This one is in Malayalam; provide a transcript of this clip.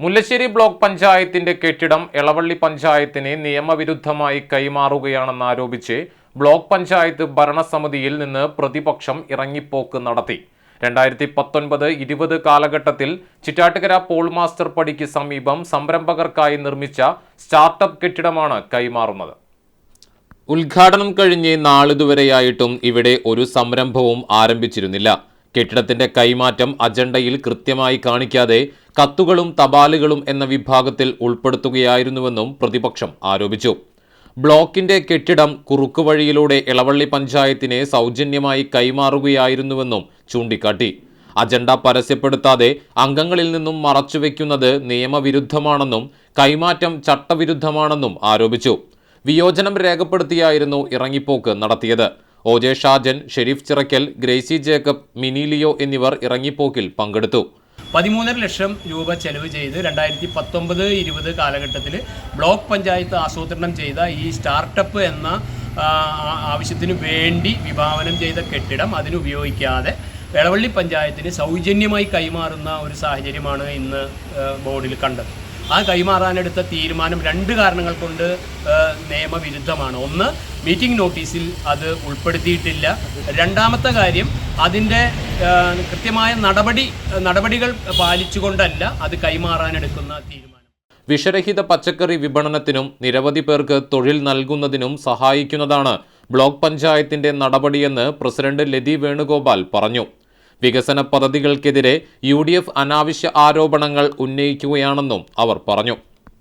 മുല്ലശ്ശേരി ബ്ലോക്ക് പഞ്ചായത്തിന്റെ കെട്ടിടം എളവള്ളി പഞ്ചായത്തിന് നിയമവിരുദ്ധമായി കൈമാറുകയാണെന്നാരോപിച്ച് ബ്ലോക്ക് പഞ്ചായത്ത് ഭരണസമിതിയിൽ നിന്ന് പ്രതിപക്ഷം ഇറങ്ങിപ്പോക്ക് നടത്തി. രണ്ടായിരത്തി പത്തൊൻപത് ഇരുപത് കാലഘട്ടത്തിൽ ചിറ്റാട്ടുകര പോൾ മാസ്റ്റർ പടിക്ക് സമീപം സംരംഭകർക്കായി നിർമ്മിച്ച സ്റ്റാർട്ടപ്പ് കെട്ടിടമാണ് കൈമാറുന്നത്. ഉദ്ഘാടനം കഴിഞ്ഞ് നാളിതുവരെയായിട്ടും ഇവിടെ ഒരു സംരംഭവും ആരംഭിച്ചിരുന്നില്ല. കെട്ടിടത്തിന്റെ കൈമാറ്റം അജണ്ടയിൽ കൃത്യമായി കാണിക്കാതെ കത്തുകളും തപാലുകളും എന്ന വിഭാഗത്തിൽ ഉൾപ്പെടുത്തുകയായിരുന്നുവെന്നും പ്രതിപക്ഷം ആരോപിച്ചു. ബ്ലോക്കിന്റെ കെട്ടിടം കുറുക്കുവഴിയിലൂടെ ഇളവള്ളി പഞ്ചായത്തിനെ സൗജന്യമായി കൈമാറുകയായിരുന്നുവെന്നും ചൂണ്ടിക്കാട്ടി. അജണ്ട പരസ്യപ്പെടുത്താതെ അംഗങ്ങളിൽ നിന്നും മറച്ചുവെക്കുന്നത് നിയമവിരുദ്ധമാണെന്നും കൈമാറ്റം ചട്ടവിരുദ്ധമാണെന്നും ആരോപിച്ചു. വിയോജനം രേഖപ്പെടുത്തിയായിരുന്നു ഇറങ്ങിപ്പോക്ക് നടത്തിയത്. O. J. Shajan Sharif Chirakkal Gracy Jacob മിനിലിയോ എന്നിവർ ഇറങ്ങിപ്പോക്കിൽ പങ്കെടുത്തു. പതിമൂന്നര ലക്ഷം രൂപ ചെലവ് ചെയ്ത് രണ്ടായിരത്തി പത്തൊമ്പത് ഇരുപത് കാലഘട്ടത്തിൽ ബ്ലോക്ക് പഞ്ചായത്ത് ആസൂത്രണം ചെയ്ത ഈ സ്റ്റാർട്ടപ്പ് എന്ന ആവശ്യത്തിന് വേണ്ടി വിഭാവനം ചെയ്ത കെട്ടിടം അതിനുപയോഗിക്കാതെ എളവള്ളി പഞ്ചായത്തിന് സൗജന്യമായി കൈമാറുന്ന ഒരു സാഹചര്യമാണ് ഇന്ന് ബോർഡിൽ കണ്ടത്. ആ കൈമാറാനെടുത്ത തീരുമാനം രണ്ട് കാരണങ്ങൾ കൊണ്ട് നിയമവിരുദ്ധമാണ്. ഒന്ന് മീറ്റിംഗ് നോട്ടീസിൽ അത് ഉൾപ്പെടുത്തിയിട്ടില്ല. രണ്ടാമത്തെ കാര്യം അതിന്റെ കൃത്യമായ നടപടി നടപടികൾ പാലിച്ചുകൊണ്ടല്ല അത് കൈമാറാനെടുക്കുന്ന തീരുമാനം. വിഷരഹിത പച്ചക്കറി വിപണനത്തിനും നിരവധി പേർക്ക് തൊഴിൽ നൽകുന്നതിനും സഹായിക്കുന്നതാണ് ബ്ലോക്ക് പഞ്ചായത്തിന്റെ നടപടിയെന്ന് പ്രസിഡന്റ് ലതി വേണുഗോപാൽ പറഞ്ഞു. വികസന പദ്ധതികൾക്കെതിരെ യു അനാവശ്യ ആരോപണങ്ങൾ ഉന്നയിക്കുകയാണെന്നും അവർ പറഞ്ഞു